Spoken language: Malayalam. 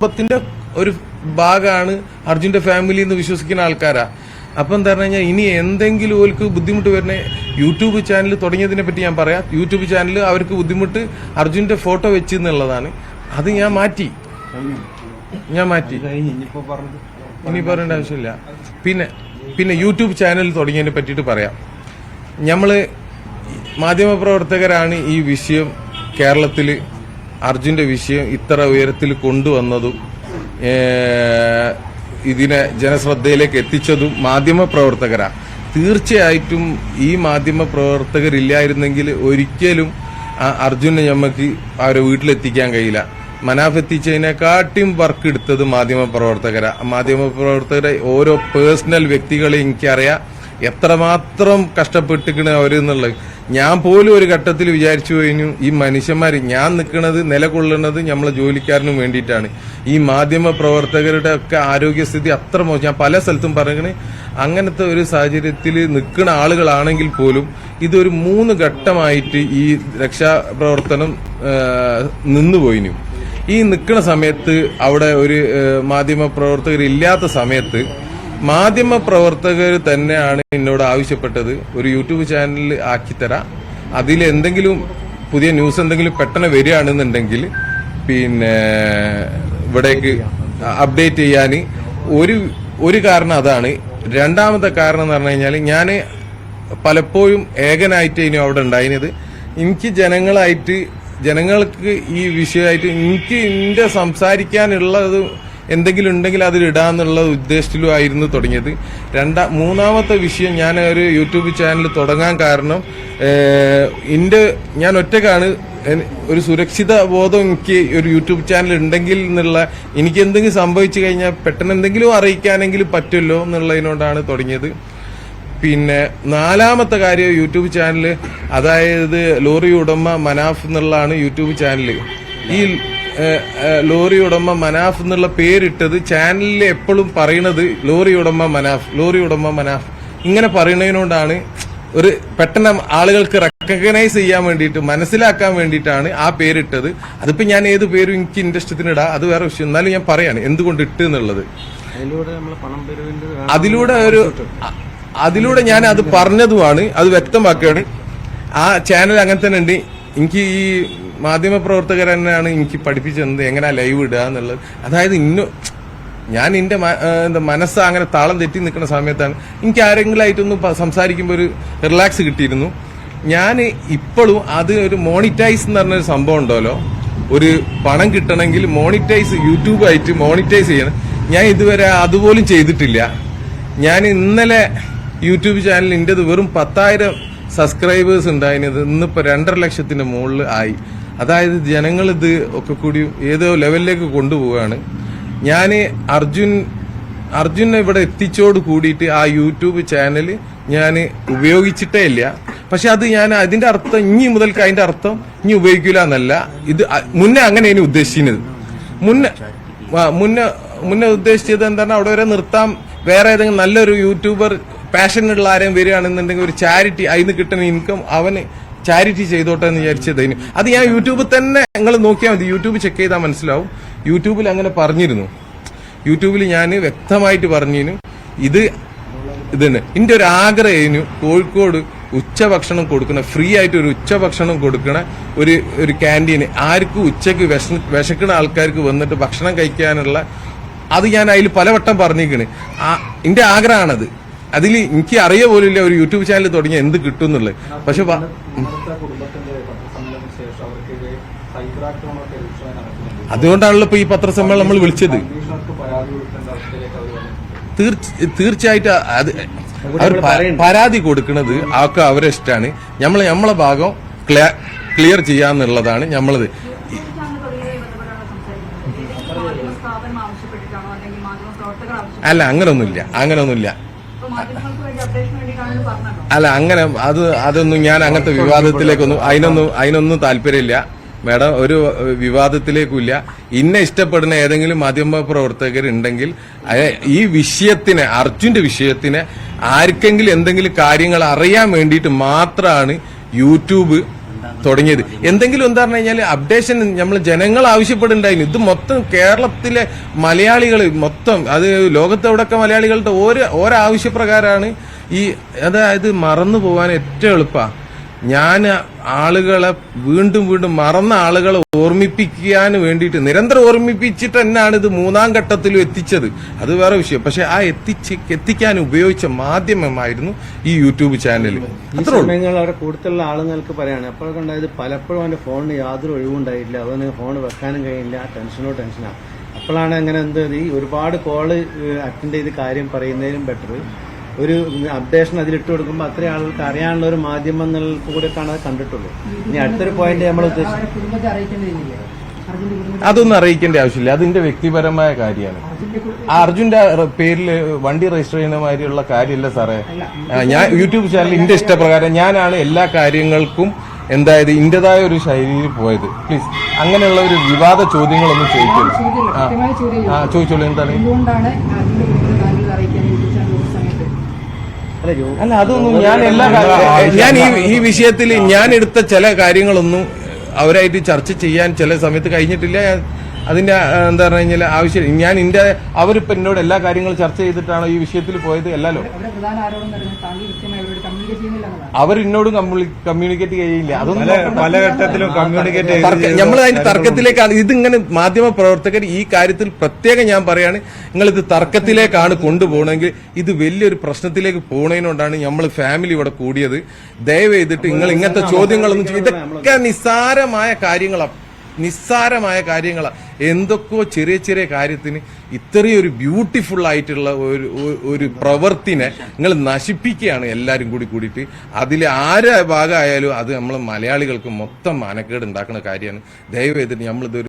കുടുംബത്തിന്റെ ഒരു ഭാഗമാണ് അർജുന്റെ ഫാമിലി എന്ന് വിശ്വസിക്കുന്ന ആൾക്കാരാ. അപ്പം എന്താ പറഞ്ഞു കഴിഞ്ഞാൽ ഇനി എന്തെങ്കിലും ഓർക്ക് ബുദ്ധിമുട്ട് വരുന്ന യൂട്യൂബ് ചാനൽ തുടങ്ങിയതിനെ പറ്റി ഞാൻ പറയാം. യൂട്യൂബ് ചാനൽ അവർക്ക് ബുദ്ധിമുട്ട് അർജുന്റെ ഫോട്ടോ വെച്ച് എന്നുള്ളതാണ്. അത് ഞാൻ മാറ്റി. ഞാൻ മാറ്റി. ഇനി പറയേണ്ട ആവശ്യമില്ല. പിന്നെ പിന്നെ യൂട്യൂബ് ചാനൽ തുടങ്ങിയതിനെ പറ്റിയിട്ട് പറയാം. നമ്മൾ മാധ്യമപ്രവർത്തകരാണ് ഈ വിഷയം കേരളത്തിൽ അർജുന്റെ വിഷയം ഇത്ര ഉയരത്തിൽ കൊണ്ടുവന്നതും ഇതിനെ ജനശ്രദ്ധയിലേക്ക് എത്തിച്ചതും മാധ്യമപ്രവർത്തകരാ തീർച്ചയായിട്ടും ഈ മാധ്യമ മാധ്യമപ്രവർത്തകരില്ലായിരുന്നെങ്കിൽ ഒരിക്കലും അർജുനെ ഞമ്മക്ക് അവരെ വീട്ടിലെത്തിക്കാൻ കഴിയില്ല. മനാഫ് എത്തിച്ചതിനെക്കാട്ടിയും വർക്ക് എടുത്തത് മാധ്യമപ്രവർത്തകരാ മാധ്യമപ്രവർത്തകരെ ഓരോ പേഴ്സണൽ വ്യക്തികളെ എനിക്കറിയാം. എത്രമാത്രം കഷ്ടപ്പെട്ടിക്കണ അവരെന്നുള്ളത് ഞാൻ പോലും ഒരു ഘട്ടത്തിൽ വിചാരിച്ചു കഴിഞ്ഞു ഈ മനുഷ്യന്മാർ ഞാൻ നിൽക്കുന്നത് നിലകൊള്ളുന്നത് നമ്മളെ ജോലിക്കാരനും വേണ്ടിയിട്ടാണ്. ഈ മാധ്യമ പ്രവർത്തകരുടെ ഒക്കെ ആരോഗ്യസ്ഥിതി അത്ര മോശം. ഞാൻ പല സ്ഥലത്തും പറയണേ അങ്ങനത്തെ ഒരു സാഹചര്യത്തിൽ നിൽക്കുന്ന ആളുകളാണെങ്കിൽ പോലും ഇതൊരു മൂന്ന് ഘട്ടമായിട്ട് ഈ രക്ഷാപ്രവർത്തനം നിന്നുപോയിനു. ഈ നിൽക്കുന്ന സമയത്ത് അവിടെ ഒരു മാധ്യമ പ്രവർത്തകരില്ലാത്ത സമയത്ത് മാധ്യമ പ്രവർത്തകർ തന്നെയാണ് എന്നോട് ആവശ്യപ്പെട്ടത്. ഒരു യൂട്യൂബ് ചാനൽ ആക്കിത്തരാം അതിൽ എന്തെങ്കിലും പുതിയ ന്യൂസ് എന്തെങ്കിലും പെട്ടെന്ന് വരികയാണെന്നുണ്ടെങ്കിൽ പിന്നെ ഇവിടേക്ക് അപ്ഡേറ്റ് ചെയ്യാൻ ഒരു ഒരു കാരണം അതാണ്. രണ്ടാമത്തെ കാരണം എന്ന് പറഞ്ഞു കഴിഞ്ഞാൽ ഞാൻ പലപ്പോഴും ഏകനായിട്ട് ഇനി അവിടെ ഉണ്ടായിരുന്നത്. എനിക്ക് ജനങ്ങളായിട്ട് ജനങ്ങൾക്ക് ഈ വിഷയമായിട്ട് എനിക്ക് എന്റെ സംസാരിക്കാനുള്ളത് എന്തെങ്കിലും ഉണ്ടെങ്കിൽ അതിൽ ഇടാന്നുള്ള ഉദ്ദേശത്തിലും ആയിരുന്നു തുടങ്ങിയത്. രണ്ടാ മൂന്നാമത്തെ വിഷയം ഞാൻ ഒരു യൂട്യൂബ് ചാനൽ തുടങ്ങാൻ കാരണം എന്റെ ഞാൻ ഒറ്റക്കാണ്. ഒരു സുരക്ഷിത ബോധം എനിക്ക് ഒരു യൂട്യൂബ് ചാനൽ ഉണ്ടെങ്കിൽ എന്നുള്ള എനിക്ക് എന്തെങ്കിലും സംഭവിച്ചു കഴിഞ്ഞാൽ പെട്ടെന്ന് എന്തെങ്കിലും അറിയിക്കാനെങ്കിലും പറ്റുമല്ലോ എന്നുള്ളതിനോടാണ് തുടങ്ങിയത്. പിന്നെ നാലാമത്തെ കാര്യം യൂട്യൂബ് ചാനൽ അതായത് ലോറി ഉടമ മനാഫ് എന്നുള്ളതാണ് യൂട്യൂബ് ചാനൽ ഈ ലോറി ഉടമ മനാഫ് എന്നുള്ള പേരിട്ടത് ചാനലിൽ എപ്പോഴും പറയണത് ലോറി ഉടമ മനാഫ് ലോറി ഉടമ മനാഫ്. ഇങ്ങനെ പറയുന്നതിനോടാണ് ഒരു പെട്ടെന്ന് ആളുകൾക്ക് റെക്കഗ്നൈസ് ചെയ്യാൻ വേണ്ടിയിട്ട് മനസ്സിലാക്കാൻ വേണ്ടിയിട്ടാണ് ആ പേരിട്ടത്. അതിപ്പോ ഞാൻ ഏത് പേരും എനിക്ക് ഇൻട്രസ്റ്റത്തിന് ഇടാം അത് വേറെ വിഷയം. എന്നാലും ഞാൻ പറയാണ് എന്തുകൊണ്ട് ഇട്ട് എന്നുള്ളത്. അതിലൂടെ ഒരു അതിലൂടെ ഞാൻ അത് പറഞ്ഞതുമാണ് അത് വ്യക്തമാക്കുകയാണ്. ആ ചാനൽ അങ്ങനെ തന്നെ ഉണ്ട്. എനിക്ക് ഈ മാധ്യമ പ്രവർത്തകർ തന്നെയാണ് എനിക്ക് പഠിപ്പിച്ചത് എങ്ങനെ ലൈവ് ഇടുക എന്നുള്ളത്. അതായത് ഇന്നു ഞാൻ എന്റെ എന്താ മനസ്സ് അങ്ങനെ താളം തെറ്റി നിൽക്കുന്ന സമയത്താണ് എനിക്ക് ആരെങ്കിലും ആയിട്ടൊന്ന് സംസാരിക്കുമ്പോൾ ഒരു റിലാക്സ് കിട്ടിയിരുന്നു. ഞാൻ ഇപ്പോഴും അത് ഒരു മോണിറ്റൈസ് എന്ന് പറഞ്ഞൊരു സംഭവം ഉണ്ടല്ലോ. ഒരു പണം കിട്ടണമെങ്കിൽ മോണിറ്റൈസ് യൂട്യൂബ് ആയിട്ട് മോണിറ്റൈസ് ചെയ്യണം. ഞാൻ ഇതുവരെ അതുപോലും ചെയ്തിട്ടില്ല. ഞാൻ ഇന്നലെ യൂട്യൂബ് ചാനൽ വെറും പത്തായിരം സബ്സ്ക്രൈബേഴ്സ് ഉണ്ടായിരുന്നത് ഇന്നിപ്പോൾ രണ്ടര ലക്ഷത്തിന്റെ മുകളിൽ ആയി. അതായത് ജനങ്ങൾ ഇത് ഒക്കെ കൂടി ഏതോ ലെവലിലേക്ക് കൊണ്ടുപോവുകയാണ്. ഞാൻ അർജുൻ അർജുനെ ഇവിടെ എത്തിച്ചോട് കൂടിയിട്ട് ആ യൂട്യൂബ് ചാനൽ ഞാൻ ഉപയോഗിച്ചിട്ടേ ഇല്ല. പക്ഷെ അത് ഞാൻ അതിന്റെ അർത്ഥം ഇനി മുതൽക്ക് അതിന്റെ അർത്ഥം ഇനി ഉപയോഗിക്കില്ല എന്നല്ല. ഇത് മുന്നേ അങ്ങനെ ഇനി ഉദ്ദേശിക്കുന്നത് മുന്നേ മുന്നേ മുന്നേ ഉദ്ദേശിച്ചത് എന്താണ്? അവിടെ വരെ നിർത്താം. വേറെ ഏതെങ്കിലും നല്ലൊരു യൂട്യൂബർ പാഷനുള്ള ആരെയും വരികയാണെന്നുണ്ടെങ്കിൽ ഒരു ചാരിറ്റി അതിന് കിട്ടുന്ന ഇൻകം അവന് ചാരിറ്റി ചെയ്തോട്ടെ എന്ന് വിചാരിച്ചതിന് അത് ഞാൻ യൂട്യൂബിൽ തന്നെ നിങ്ങൾ നോക്കിയാൽ മതി. യൂട്യൂബ് ചെക്ക് ചെയ്താൽ മനസ്സിലാവും. യൂട്യൂബിൽ അങ്ങനെ പറഞ്ഞിരുന്നു. യൂട്യൂബിൽ ഞാൻ വ്യക്തമായിട്ട് പറഞ്ഞിരുന്നു. ഇത് ഇതന്നെ. എന്റെ ഒരു ആഗ്രഹം കോഴിക്കോട് ഉച്ചഭക്ഷണം കൊടുക്കണ ഫ്രീ ആയിട്ട് ഒരു ഉച്ചഭക്ഷണം കൊടുക്കണ ഒരു ഒരു ക്യാന്റീന് ആർക്കും ഉച്ചയ്ക്ക് വിശ വിശക്കുന്ന ആൾക്കാർക്ക് വന്നിട്ട് ഭക്ഷണം കഴിക്കാനുള്ള അത് ഞാൻ അതിൽ പലവട്ടം പറഞ്ഞിരിക്കണ്. എന്റെ ആഗ്രഹമാണത്. അതിൽ എനിക്ക് അറിയ പോലില്ല ഒരു യൂട്യൂബ് ചാനൽ തുടങ്ങി എന്ത് കിട്ടും എന്നുള്ളത് പക്ഷെ അതുകൊണ്ടാണല്ലോ ഇപ്പൊ ഈ പത്രസമ്മേളനം നമ്മൾ വിളിച്ചത്. തീർച്ചയായിട്ട് അത് അവർ പരാതി കൊടുക്കുന്നത് ആക്കെ അവരെ ഇഷ്ടമാണ് നമ്മൾ നമ്മളെ ഭാഗം ക്ലിയർ ചെയ്യാന്നുള്ളതാണ് നമ്മളത് അല്ല അങ്ങനൊന്നുമില്ല. അങ്ങനൊന്നുമില്ല. അല്ല അങ്ങനെ അത് അതൊന്നും ഞാൻ അങ്ങനത്തെ വിവാദത്തിലേക്കൊന്നും അതിനൊന്നും അതിനൊന്നും താല്പര്യമില്ല. മാഡം ഒരു വിവാദത്തിലേക്കില്ല ഇന്നെ ഇഷ്ടപ്പെടുന്ന ഏതെങ്കിലും മാധ്യമ പ്രവർത്തകർ ഉണ്ടെങ്കിൽ ഈ വിഷയത്തിന് അർജുന്റെ വിഷയത്തിന് ആർക്കെങ്കിലും എന്തെങ്കിലും കാര്യങ്ങൾ അറിയാൻ വേണ്ടിയിട്ട് മാത്രമാണ് യൂട്യൂബ് തുടങ്ങിയത്. എന്തെങ്കിലും എന്താ പറഞ്ഞു കഴിഞ്ഞാൽ അപ്ഡേഷൻ നമ്മൾ ജനങ്ങൾ ആവശ്യപ്പെടുന്നുണ്ടായിരുന്നു. ഇത് മൊത്തം കേരളത്തിലെ മലയാളികൾ മൊത്തം അത് ലോകത്തെവിടൊക്കെ മലയാളികളുടെ ഓരോ ഓരോ ആവശ്യപ്രകാരമാണ് ഈ അതായത് മറന്നു പോകാൻ ഏറ്റവും എളുപ്പമാണ് ഞാൻ ആളുകളെ വീണ്ടും വീണ്ടും മറന്ന ആളുകളെ ഓർമ്മിപ്പിക്കാൻ വേണ്ടിയിട്ട് നിരന്തരം ഓർമ്മിപ്പിച്ചിട്ട് തന്നെയാണ് ഇത് മൂന്നാം ഘട്ടത്തിലും എത്തിച്ചത്. അത് വേറെ വിഷയം. പക്ഷെ ആ എത്തിച്ച് എത്തിക്കാൻ ഉപയോഗിച്ച മാധ്യമമായിരുന്നു ഈ യൂട്യൂബ് ചാനൽ. സമയങ്ങൾ അവിടെ കൂടുതലുള്ള ആളുകൾക്ക് പറയാണ്. അപ്പോഴൊക്കെ ഉണ്ടായത് പലപ്പോഴും അവന്റെ ഫോണിന് യാതൊരു ഒഴിവുണ്ടായില്ല അതൊന്ന് ഫോൺ വെക്കാനും കഴിയില്ല. ടെൻഷനോ ടെൻഷനാ. അപ്പോഴാണ് അങ്ങനെ എന്ത് ഈ ഒരുപാട് കോൾ അറ്റൻഡ് ചെയ്ത് കാര്യം പറയുന്നതിലും ബെറ്റർ ഒരു അപ്ഡേഷൻ അതിലിട്ട് കൊടുക്കുമ്പോൾ അത്രയും ആളുകൾക്ക് അറിയാനുള്ള ഒരു മാധ്യമം എന്നുള്ള കൂടെ കാണാതെ കണ്ടിട്ടുള്ളൂ. ഇനി അടുത്തൊരു പോയിന്റ് നമ്മൾ അതൊന്നും അറിയിക്കേണ്ട ആവശ്യമില്ല. അതിന്റെ വ്യക്തിപരമായ കാര്യമാണ്. ആ അർജുന്റെ പേരിൽ വണ്ടി രജിസ്റ്റർ ചെയ്യുന്ന മാതിരിയുള്ള കാര്യമല്ല സാറേ. ഞാൻ യൂട്യൂബ് ചാനൽ എന്റെ ഇഷ്ടപ്രകാരം ഞാനാണ് എല്ലാ കാര്യങ്ങൾക്കും എന്തായത് ഇന്റേതായ ഒരു ശൈലിയിൽ പോയത്. പ്ലീസ് അങ്ങനെയുള്ള ഒരു വിവാദ ചോദ്യങ്ങളൊന്നും ചോദിക്കരുത്. ആ ചോദിച്ചോളൂ എന്താണ്? അല്ല അതൊന്നും ഞാൻ എല്ലാ ഞാൻ ഈ ഈ വിഷയത്തിൽ ഞാൻ എടുത്ത ചില കാര്യങ്ങളൊന്നും അവരായിട്ട് ചർച്ച ചെയ്യാൻ ചില സമയത്ത് കഴിഞ്ഞിട്ടില്ല. അതിന്റെ എന്താ പറഞ്ഞു കഴിഞ്ഞാൽ ആവശ്യം ഞാൻ എന്റെ അവരിപ്പോ എന്നോട് എല്ലാ കാര്യങ്ങളും ചർച്ച ചെയ്തിട്ടാണ് ഈ വിഷയത്തിൽ പോയത് അല്ലല്ലോ അവർ എന്നോടും കമ്മ്യൂണിക്കേറ്റ് ചെയ്യില്ല. അതൊന്നും. പല ഘട്ടത്തിലും കമ്മ്യൂണിക്കേറ്റ് നമ്മൾ അതിന്റെ തർക്കത്തിലേക്കാണ്. ഇതിങ്ങനെ മാധ്യമ പ്രവർത്തകർ ഈ കാര്യത്തിൽ പ്രത്യേകം ഞാൻ പറയാണ് നിങ്ങൾ ഇത് തർക്കത്തിലേക്കാണ് കൊണ്ടുപോകണമെങ്കിൽ ഇത് വലിയൊരു പ്രശ്നത്തിലേക്ക് പോണതിനോണ്ടാണ് നമ്മൾ ഫാമിലി ഇവിടെ കൂടിയത്. ദയവ് ചെയ്തിട്ട് നിങ്ങൾ ഇങ്ങനത്തെ ചോദ്യങ്ങളൊന്നും ഇതൊക്കെ നിസ്സാരമായ കാര്യങ്ങളാണ് നിസ്സാരമായ കാര്യങ്ങൾ എന്തൊക്കെയോ ചെറിയ ചെറിയ കാര്യത്തിന് ഇത്രയൊരു ബ്യൂട്ടിഫുൾ ആയിട്ടുള്ള ഒരു ഒരു- പ്രവൃത്തിനെ നിങ്ങൾ നശിപ്പിക്കുകയാണ് എല്ലാവരും കൂടി കൂടിയിട്ട്. അതിൽ ആരെ ഭാഗമായാലും അത് നമ്മൾ മലയാളികൾക്ക് മൊത്തം മാനക്കേട് ഉണ്ടാക്കുന്ന കാര്യമാണ്. ദയവ് ചെയ്തിട്ട് നമ്മളിതൊരു